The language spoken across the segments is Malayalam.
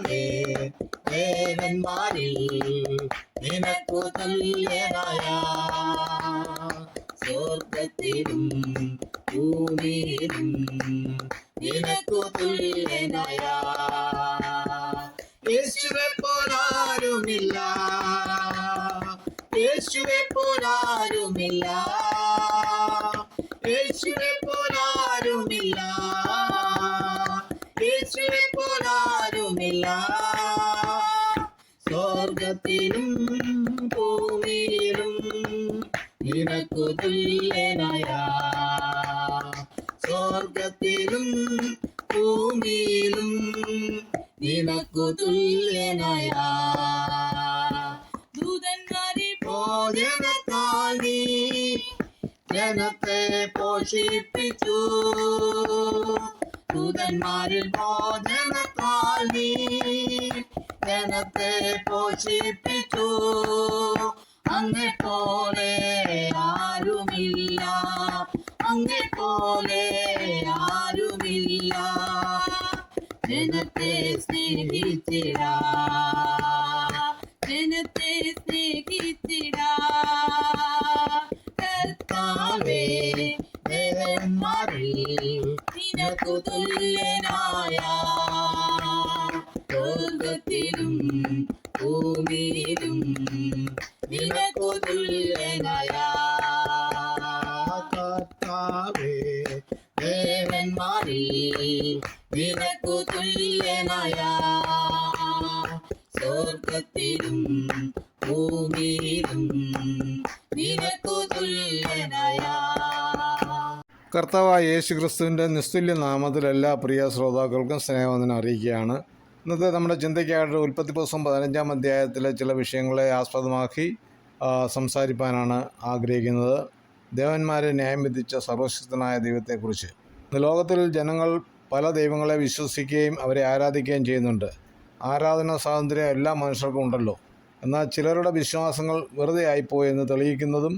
കർത്താവേ നിനക്കു തല്യനായ സ്വർഗത്തിലും ഭൂമിയിലും നിനക്കു തുല്യനായ യേശുവെ പോലാരുമില്ല യേശുവെ പോലാരുമില്ല സ്വർഗത്തിലും ഭൂമിയിലും നിനക്കു തുല്യനായ സ്വർഗത്തിലും ഭൂമിയിലും നിനക്കു തുല്യനായ ദൂതന്മാരെ ഭോജനത്താൽ നീ ജനത്തെ പോഷിപ്പിച്ചു. ദൂതന്മാരിൽ ഭോജനത്താൽ നീ ജനത്തെ പോഷിപ്പിച്ചു. അങ്ങെ പോലെ ആരുമില്ല. അങ്ങെ പോലെ ആരുമില്ല. ജനത്തെ സ്നേഹിച്ചിടാ. ഭൂമിയിലും നിനക്കു തുല്യനായ കർത്താവേ ദേവന്മാരിൽ നിനക്കു തുല്യനായ സ്വർഗത്തിലും ഭൂമിയിലും നിനക്കു തുല്യനായ കർത്താവായ യേശു ക്രിസ്തുവിന്റെ നിസ്തുല്യ നാമത്തിൽ എല്ലാ പ്രിയ ശ്രോതാക്കൾക്കും സ്നേഹവന്ദനം അറിയിക്കുകയാണ്. ഇന്നത്തെ നമ്മുടെ ചിന്തയ്ക്കായിട്ട് ഉൽപ്പത്തി പുസ്തകം പതിനഞ്ചാം അധ്യായത്തിലെ ചില വിഷയങ്ങളെ ആസ്പദമാക്കി സംസാരിപ്പാനാണ് ആഗ്രഹിക്കുന്നത്. ദേവന്മാരെ ന്യായം വിധിച്ച സർവശക്തനായ ദൈവത്തെക്കുറിച്ച്. ഇന്ന് ലോകത്തിൽ ജനങ്ങൾ പല ദൈവങ്ങളെ വിശ്വസിക്കുകയും അവരെ ആരാധിക്കുകയും ചെയ്യുന്നുണ്ട്. ആരാധന സ്വാതന്ത്ര്യം എല്ലാ മനുഷ്യർക്കും ഉണ്ടല്ലോ. എന്നാൽ ചിലരുടെ വിശ്വാസങ്ങൾ വെറുതെ ആയിപ്പോയി എന്ന് തെളിയിക്കുന്നതും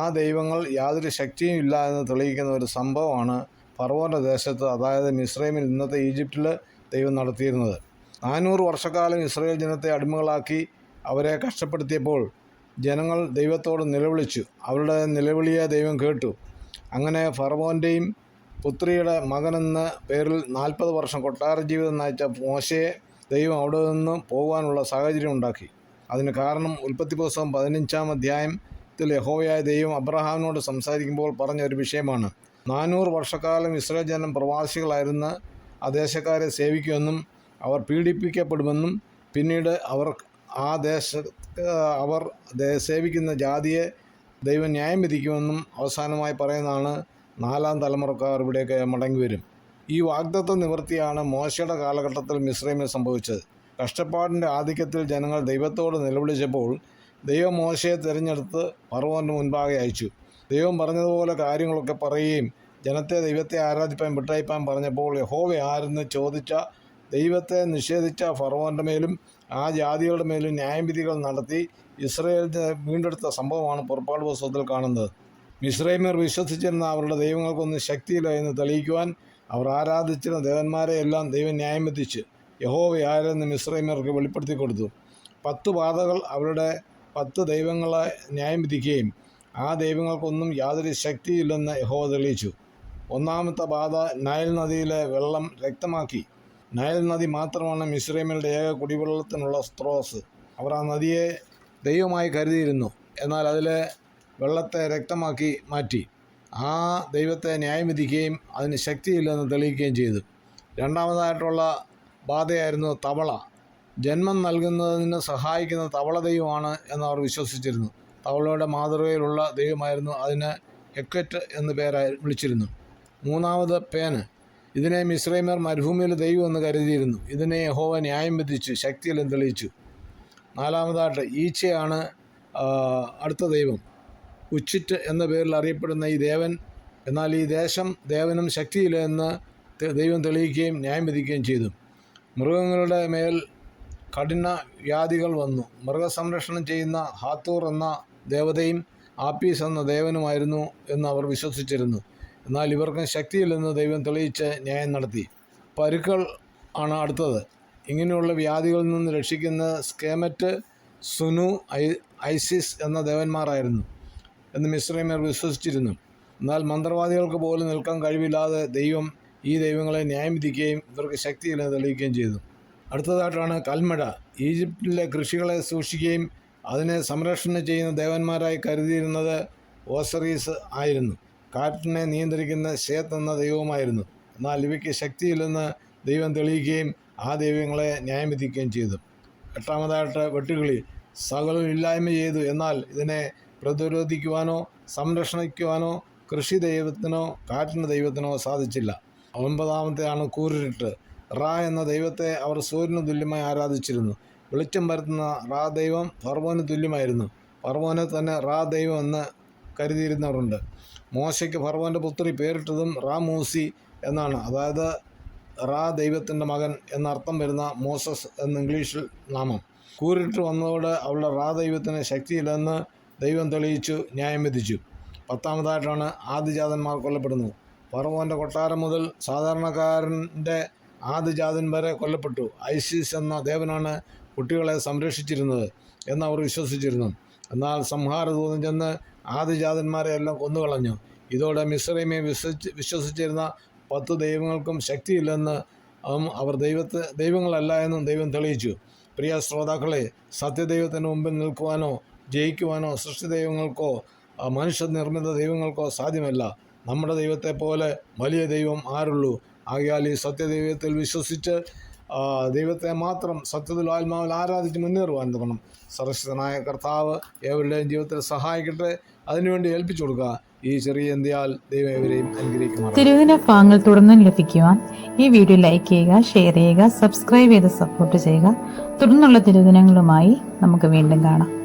ആ ദൈവങ്ങൾ യാതൊരു ശക്തിയും ഇല്ല എന്ന് തെളിയിക്കുന്ന ഒരു സംഭവമാണ് ഫറവോന്റെ ദേശത്ത് അതായത് മിസ്രൈമിൽ ഇന്നത്തെ ഈജിപ്തിൽ ദൈവം നടത്തിയിരുന്നത്. നാനൂറ് വർഷക്കാലം ഇസ്രയേൽ ജനത്തെ അടിമകളാക്കി അവരെ കഷ്ടപ്പെടുത്തിയപ്പോൾ ജനങ്ങൾ ദൈവത്തോട് നിലവിളിച്ചു. അവരുടെ നിലവിളിയെ ദൈവം കേട്ടു. അങ്ങനെ ഫറവോന്റെയും പുത്രിയുടെ മകനെന്ന പേരിൽ നാൽപ്പത് വർഷം കൊട്ടാര ജീവിതം നയിച്ച മോശയെ ദൈവം അവിടെ നിന്ന് പോകാനുള്ള സാഹചര്യം ഉണ്ടാക്കി. അതിന് കാരണം ഉൽപ്പത്തി പുസ്തകം പതിനഞ്ചാം അധ്യായത്തിൽ യഹോവയായ ദൈവം അബ്രഹാമിനോട് സംസാരിക്കുമ്പോൾ പറഞ്ഞ ഒരു വിഷയമാണ്. നാനൂറ് വർഷക്കാലം ഇസ്രായേൽ ജനം പ്രവാസികളായിരുന്ന ആ ദേശക്കാരെ സേവിക്കുമെന്നും അവർ പീഡിപ്പിക്കപ്പെടുമെന്നും പിന്നീട് അവർ ആ ദേശ അവർ സേവിക്കുന്ന ജാതിയെ ദൈവം ന്യായം വിധിക്കുമെന്നും അവസാനമായി പറയുന്നതാണ് നാലാം തലമുറക്കാർ ഇവിടെയൊക്കെ മടങ്ങി വരും. ഈ വാഗ്ദത്വ നിവൃത്തിയാണ് മോശയുടെ കാലഘട്ടത്തിൽ മിശ്രൈമിൽ സംഭവിച്ചത്. കഷ്ടപ്പാടിന്റെ ആധിക്യത്തിൽ ജനങ്ങൾ ദൈവത്തോട് നിലവിളിച്ചപ്പോൾ ദൈവം മോശയെ തിരഞ്ഞെടുത്ത് ഫറവോന്റെ മുൻപാകെ അയച്ചു. ദൈവം പറഞ്ഞതുപോലെ കാര്യങ്ങളൊക്കെ പറയുകയും ജനത്തെ ദൈവത്തെ ആരാധിപ്പാൻ വിട്ടയപ്പാൻ പറഞ്ഞപ്പോൾ യഹോവ ആരെന്ന് ചോദിച്ച ദൈവത്തെ നിഷേധിച്ച ഫറവോന്റെ മേലും ആ ജാതികളുടെ മേലും ന്യായവിധികൾ നടത്തി ഇസ്രയേൽ വീണ്ടെടുത്ത സംഭവമാണ് പുറപ്പാട് പുസ്തകത്തിൽ കാണുന്നത്. മിശ്രൈമർ വിശ്വസിച്ചിരുന്ന അവരുടെ ദൈവങ്ങൾക്കൊന്നും ശക്തിയില്ല എന്ന് തെളിയിക്കുവാൻ അവർ ആരാധിച്ചിരുന്ന ദേവന്മാരെ എല്ലാം ദൈവം ന്യായം യഹോവയാരെന്ന് മിശ്രൈമർക്ക് വെളിപ്പെടുത്തി കൊടുത്തു. പത്ത് പാതകൾ അവരുടെ പത്ത് ദൈവങ്ങളെ ന്യായം വിധിക്കുകയും ആ ദൈവങ്ങൾക്കൊന്നും യാതൊരു ശക്തിയില്ലെന്ന് യഹോവ തെളിയിച്ചു. ഒന്നാമത്തെ ബാധ നയൽ നദിയിലെ വെള്ളം രക്തമാക്കി. നയൽ നദി മാത്രമാണ് മിശ്രൈമിയുടെ ഏക കുടിവെള്ളത്തിനുള്ള സ്രോതസ് അവർ ആ നദിയെ ദൈവമായി കരുതിയിരുന്നു. എന്നാൽ അതിലെ വെള്ളത്തെ രക്തമാക്കി മാറ്റി. ആ ദൈവത്തെ ന്യായം വിധിക്കുകയും അതിന് ശക്തിയില്ലെന്ന് തെളിയിക്കുകയും ചെയ്തു. രണ്ടാമതായിട്ടുള്ള ബാധയായിരുന്നു തവള. ജന്മം നൽകുന്നതിന് സഹായിക്കുന്ന തവള ദൈവമാണ് എന്ന് അവർ വിശ്വസിച്ചിരുന്നു. തവളയുടെ മാതൃകയിലുള്ള ദൈവമായിരുന്നു അതിന് എക്വറ്റ് എന്ന് പേരായി വിളിച്ചിരുന്നു. മൂന്നാമത് പേന്. ഇതിനെ മിശ്രൈമർ മരുഭൂമിയിൽ ദൈവം എന്ന് കരുതിയിരുന്നു. ഇതിനെ യഹോവ ന്യായം വിധിച്ചു ശക്തിയിലും തെളിയിച്ചു നാലാമതായിട്ട് ഈച്ചയാണ് അടുത്ത ദൈവം. ഉച്ചിറ്റ് എന്ന പേരിൽ അറിയപ്പെടുന്ന ഈ ദേവൻ എന്നാൽ ഈ ദേശം ദേവനും ശക്തിയില്ല എന്ന് ദൈവം തെളിയിക്കുകയും ന്യായം വിധിക്കുകയും ചെയ്തു. മൃഗങ്ങളുടെ മേൽ കഠിന വ്യാധികൾ വന്നു. മൃഗസംരക്ഷണം ചെയ്യുന്ന ഹാത്തൂർ എന്ന ദേവതയും ആപ്പീസ് എന്ന ദേവനുമായിരുന്നു എന്ന് അവർ വിശ്വസിച്ചിരുന്നു. എന്നാൽ ഇവർക്ക് ശക്തിയില്ലെന്ന് ദൈവം തെളിയിച്ച് ന്യായം നടത്തി. പരുക്കൾ ആണ് അടുത്തത്. ഇങ്ങനെയുള്ള വ്യാധികളിൽ നിന്ന് രക്ഷിക്കുന്ന സ്കേമറ്റ് സുനു ഐ ഐസിസ് എന്ന ദേവന്മാരായിരുന്നു എന്ന് മിശ്രൈമർ വിശ്വസിച്ചിരുന്നു. എന്നാൽ മന്ത്രവാദികൾക്ക് പോലും നിൽക്കാൻ കഴിവില്ലാതെ ദൈവം ഈ ദൈവങ്ങളെ ന്യായം വിധിക്കുകയും ഇവർക്ക് ശക്തിയില്ലെന്ന് തെളിയിക്കുകയും ചെയ്തു. അടുത്തതായിട്ടാണ് കൽമഴ. ഈജിപ്തിലെ കൃഷികളെ സൂക്ഷിക്കുകയും അതിനെ സംരക്ഷണം ചെയ്യുന്ന ദേവന്മാരായി കരുതിയിരുന്നത് ഓസറീസ് ആയിരുന്നു. കാറ്റിനെ നിയന്ത്രിക്കുന്ന ഷേത്ത് എന്ന ദൈവമായിരുന്നു എന്നാൽ ഇവയ്ക്ക് ശക്തിയില്ലെന്ന് ദൈവം തെളിയിക്കുകയും ആ ദൈവങ്ങളെ ന്യായം വിധിക്കുകയും ചെയ്തു. എട്ടാമതായിട്ട് വെട്ടുകിളി സകലം ഇല്ലായ്മ ചെയ്തു. എന്നാൽ ഇതിനെ പ്രതിരോധിക്കുവാനോ സംരക്ഷിക്കുവാനോ കൃഷി ദൈവത്തിനോ കാറ്റിന് ദൈവത്തിനോ സാധിച്ചില്ല. ഒൻപതാമത്തെയാണ് കൂരിരുട്ട്. റാ എന്ന ദൈവത്തെ അവർ സൂര്യന് തുല്യമായി ആരാധിച്ചിരുന്നു. വെളിച്ചം പരത്തുന്ന റാ ദൈവം ഫർവോന് തുല്യമായിരുന്നു. ഫർവോനെ തന്നെ റാ ദൈവം എന്ന് കരുതിയിരുന്നവരുണ്ട്. മോശയ്ക്ക് ഫർവാന്റെ പുത്രി പേരിട്ടതും റാ മൂസി എന്നാണ്. അതായത് റാ ദൈവത്തിന്റെ മകൻ എന്നർത്ഥം വരുന്ന മോസസ് എന്ന് ഇംഗ്ലീഷിൽ നാമം. കൂരിട്ട് വന്നതോടെ അവളുടെ റാ ദൈവത്തിന് ശക്തിയില്ലെന്ന് ദൈവം തെളിയിച്ചു ന്യായം വിധിച്ചു. പത്താമതായിട്ടാണ് ആദിജാതന്മാർ കൊല്ലപ്പെടുന്നത്. ഫറവോന്റെ കൊട്ടാരം മുതൽ സാധാരണക്കാരന്റെ ആദിജാതൻ വരെ കൊല്ലപ്പെട്ടു. ഐസിസ് എന്ന ദേവനാണ് കുട്ടികളെ സംരക്ഷിച്ചിരുന്നത് എന്ന് അവർ വിശ്വസിച്ചിരുന്നു. എന്നാൽ സംഹാരദൂതൻ ചെന്ന് ആദിജാതന്മാരെ എല്ലാം കൊന്നുകളഞ്ഞു. ഇതോടെ മിശ്രൈമെ വിശ്വസിച്ച് വിശ്വസിച്ചിരുന്ന പത്ത് ദൈവങ്ങൾക്കും ശക്തിയില്ലെന്ന് അവർ ദൈവത്തെ ദൈവങ്ങളല്ല എന്നും ദൈവം തെളിയിച്ചു. പ്രിയ ശ്രോതാക്കളെ സത്യദൈവത്തിന് മുമ്പിൽ നിൽക്കുവാനോ ജയിക്കുവാനോ സൃഷ്ടി ദൈവങ്ങൾക്കോ മനുഷ്യ നിർമ്മിത ദൈവങ്ങൾക്കോ സാധ്യമല്ല. നമ്മുടെ ദൈവത്തെ പോലെ വലിയ ദൈവം ആരുള്ളൂ. ആകയാൽ ഈ സത്യദൈവത്തിൽ വിശ്വസിച്ച് ദൈവത്തെ മാത്രം സത്യത്തിൽ ആത്മാവിൽ ആരാധിച്ച് മുന്നേറുവാൻ തുടങ്ങണം. സർശ്വനായ കർത്താവ് ഏവരുടെയും ജീവിതത്തിൽ സഹായിക്കട്ടെ. അതിനുവേണ്ടി ഏൽപ്പിച്ചു കൊടുക്കുക. ഈ ചെറിയ എന്തിയാൽ ദൈവം അനുഗ്രഹിക്കുമാറാണ് തിരുദിന ഭാഗങ്ങൾ തുടർന്നും ലഭിക്കുവാൻ ഈ വീഡിയോ ലൈക്ക് ചെയ്യുക ഷെയർ ചെയ്യുക സബ്സ്ക്രൈബ് ചെയ്ത് സപ്പോർട്ട് ചെയ്യുക. തുടർന്നുള്ള തിരുദിനങ്ങളുമായി നമുക്ക് വീണ്ടും കാണാം.